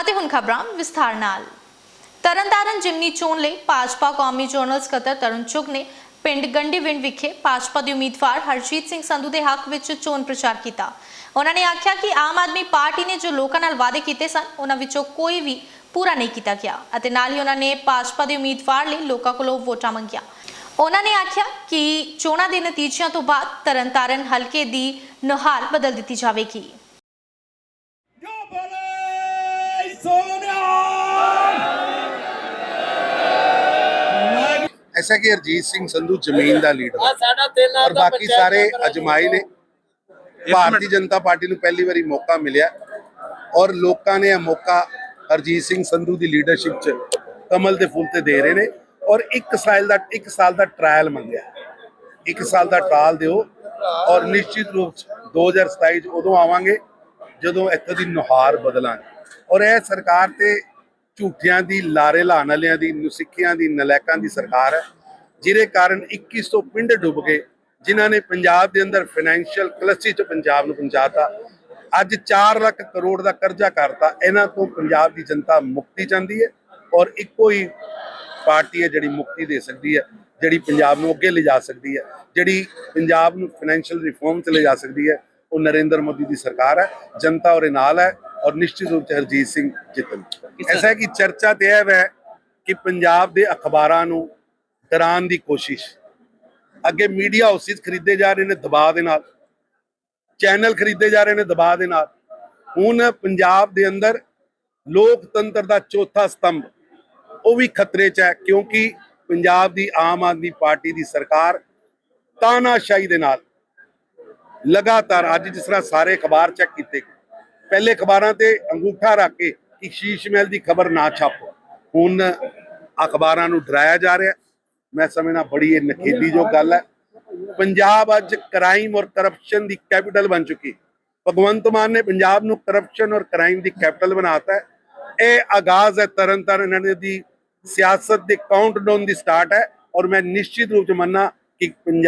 ਅਤੇ ਹੁਣ ਖਬਰਾਂ ਵਿਸਥਾਰ ਨਾਲ। ਤਰਨਤਾਰਨ ਜਿਮਨੀ ਚੋਣ ਲਈ ਭਾਜਪਾ ਕੌਮੀ ਜਨਰਲ ਸਕੱਤਰ ਤਰੁਣ ਚੁੱਗ ਨੇ ਪਿੰਡ ਗੰਡੀਵਿੰਡ ਵਿਖੇ ਭਾਜਪਾ ਦੇ ਉਮੀਦਵਾਰ ਹਰਜੀਤ ਸਿੰਘ ਸੰਧੂ ਦੇ ਹੱਕ ਵਿੱਚ ਚੋਣ ਪ੍ਰਚਾਰ ਕੀਤਾ। ਉਹਨਾਂ ਨੇ ਆਖਿਆ ਕਿ ਆਮ ਆਦਮੀ ਪਾਰਟੀ ਨੇ ਜੋ ਲੋਕਾਂ ਨਾਲ ਵਾਅਦੇ ਕੀਤੇ ਸਨ, ਉਹਨਾਂ ਵਿੱਚੋਂ ਕੋਈ ਵੀ ਪੂਰਾ ਨਹੀਂ ਕੀਤਾ ਗਿਆ ਅਤੇ ਨਾਲ ਹੀ ਉਹਨਾਂ ਨੇ ਭਾਜਪਾ ਦੇ ਉਮੀਦਵਾਰ ਲਈ ਲੋਕਾਂ ਕੋਲੋਂ ਵੋਟਾਂ ਮੰਗੀਆਂ। ਉਹਨਾਂ ਨੇ ਆਖਿਆ ਕਿ ਚੋਣਾਂ ਦੇ ਨਤੀਜਿਆਂ ਤੋਂ ਬਾਅਦ ਤਰਨਤਾਰਨ ਹਲਕੇ ਦੀ ਨੁਹਾਰ ਬਦਲ ਦਿੱਤੀ ਜਾਵੇਗੀ। ਐਸਾ ਕਿ ਅਰਜੀਤ ਸਿੰਘ ਸੰਧੂ ਜ਼ਮੀਨ ਦਾ ਲੀਡਰ ਹੈ। ਔਰ ਬਾਕੀ ਸਾਰੇ ਅਜਮਾਈ ਨੇ। ਭਾਰਤੀ ਜਨਤਾ ਪਾਰਟੀ ਨੂੰ ਪਹਿਲੀ ਵਾਰੀ ਮੌਕਾ ਮਿਲਿਆ। ਔਰ ਲੋਕਾਂ ਨੇ ਇਹ ਮੌਕਾ ਅਰਜੀਤ ਸਿੰਘ ਸੰਧੂ ਦੀ ਲੀਡਰਸ਼ਿਪ 'ਚ ਕਮਲ ਦੇ ਫੁੱਲ ਤੇ ਦੇ ਰਹੇ ਨੇ। ਔਰ 1 ਸਾਲ ਦਾ 1 ਸਾਲ ਦਾ ਟ੍ਰਾਇਲ ਮੰਗਿਆ। ਇੱਕ ਸਾਲ ਦਾ ਟ੍ਰਾਇਲ ਦਿਓ। ਔਰ ਨਿਸ਼ਚਿਤ ਰੂਪ 2027 'ਚ ਉਦੋਂ ਆਵਾਂਗੇ ਜਦੋਂ ਇੱਥੇ ਦੀ ਨੁਹਾਰ ਬਦਲਾਂਗੇ। ਔਰ ਇਹ ਸਰਕਾਰ ਤੇ ਝੂਠਿਆਂ ਦੀ ਲਾਰੇ ਲਾਣ ਵਾਲਿਆਂ ਦੀ, ਨੁਸਿੱਖਿਆਂ ਦੀ, ਨਲਾਇਕਾਂ ਦੀ ਸਰਕਾਰ ਹੈ, ਜਿਹਦੇ ਕਾਰਨ 2100 ਪਿੰਡ ਡੁੱਬ ਗਏ, ਜਿਨ੍ਹਾਂ ਨੇ ਪੰਜਾਬ ਦੇ ਅੰਦਰ ਫਾਈਨੈਂਸ਼ੀਅਲ ਕਲਸੀ ਚ ਪੰਜਾਬ ਨੂੰ ਪਹੁੰਚਾਤਾ ਅੱਜ 4 ਲੱਖ ਕਰੋੜ ਦਾ ਕਰਜ਼ਾ ਕਰਤਾ, ਇਹਨਾਂ ਤੋਂ ਪੰਜਾਬ ਦੀ ਜਨਤਾ ਮੁਕਤੀ ਚਾਹੁੰਦੀ ਹੈ ਔਰ ਇੱਕੋ ਹੀ ਪਾਰਟੀ ਹੈ ਜਿਹੜੀ ਮੁਕਤੀ ਦੇ ਸਕਦੀ ਹੈ, ਜਿਹੜੀ ਪੰਜਾਬ ਨੂੰ ਅੱਗੇ ਲਿਜਾ ਸਕਦੀ ਹੈ, ਜਿਹੜੀ ਪੰਜਾਬ ਨੂੰ ਫਾਈਨੈਂਸ਼ੀਅਲ ਰਿਫਾਰਮ ਤੇ ਲਿਜਾ ਸਕਦੀ ਹੈ, ਉਹ ਨਰਿੰਦਰ ਮੋਦੀ ਦੀ ਸਰਕਾਰ ਹੈ, ਜਨਤਾ ਉਹਦੇ ਨਾਲ ਹੈ। ਔਰ ਨਿਸ਼ਚਿਤ ਰੂਪ ਚ ਹਰਜੀਤ ਸਿੰਘ ਜਿੱਤਣ। ਐਸਾ ਹੈ ਕਿ ਚਰਚਾ ਤੇ ਇਹ ਹੈ ਕਿ ਪੰਜਾਬ ਦੇ ਅਖਬਾਰਾਂ ਨੂੰ ਡਰਾਉਣ ਦੀ ਕੋਸ਼ਿਸ਼। ਅੱਗੇ ਮੀਡੀਆ ਹਾਊਸਿਸ ਖਰੀਦੇ ਜਾ ਰਹੇ ਨੇ ਦਬਾਅ ਦੇ ਨਾਲ। ਚੈਨਲ ਖਰੀਦੇ ਜਾ ਰਹੇ ਨੇ ਦਬਾਅ ਦੇ ਨਾਲ। ਹੁਣ ਪੰਜਾਬ ਦੇ ਅੰਦਰ ਲੋਕਤੰਤਰ ਦਾ ਚੌਥਾ ਸਤੰਭ ਉਹ ਵੀ ਖਤਰੇ 'ਚ ਹੈ ਕਿਉਂਕਿ ਪੰਜਾਬ ਦੀ ਆਮ ਆਦਮੀ ਪਾਰਟੀ ਦੀ ਸਰਕਾਰ ਤਾਨਾਸ਼ਾਹੀ ਦੇ ਨਾਲ ਲਗਾਤਾਰ ਅੱਜ ਜਿਸ ਤਰ੍ਹਾਂ ਸਾਰੇ ਅਖਬਾਰ ਚੈੱਕ ਕੀਤੇ ਪਹਿਲੇ ਅਖਬਾਰਾਂ ਤੇ ਅੰਗੂਠਾ ਰੱਖ ਕੇ ਕਿ ਸ਼ੀਸ਼ ਮਹਿਲ ਦੀ ਖਬਰ ਨਾ ਛਾਪੋ। ਹੁਣ ਅਖਬਾਰਾਂ ਨੂੰ ਡਰਾਇਆ ਜਾ ਰਿਹਾ। ਮੈਂ ਸਮਝਣਾ ਬੜੀ ਇਹ ਨਖੇਦੀ ਜੋ ਗੱਲ ਹੈ। ਪੰਜਾਬ ਅੱਜ ਕ੍ਰਾਈਮ ਔਰ ਕਰਪਸ਼ਨ ਦੀ ਕੈਪੀਟਲ ਬਣ ਚੁੱਕੀ। ਭਗਵੰਤ ਮਾਨ ਨੇ ਪੰਜਾਬ ਨੂੰ ਕਰਪਸ਼ਨ ਔਰ ਕ੍ਰਾਈਮ ਦੀ ਕੈਪੀਟਲ ਬਣਾਤਾ ਹੈ। ਇਹ ਆਗਾਜ਼ ਹੈ ਤਰਨ ਤਾਰਨ ਇਹਨਾਂ ਦੀ ਸਿਆਸਤ ਦੇ ਕਾਊਂਟਡਾਊਨ ਦੀ ਸਟਾਰਟ ਹੈ। ਔਰ ਮੈਂ ਨਿਸ਼ਚਿਤ ਰੂਪ ਚ ਮੰਨਣਾ ਕਿ ਪੰਜਾਬ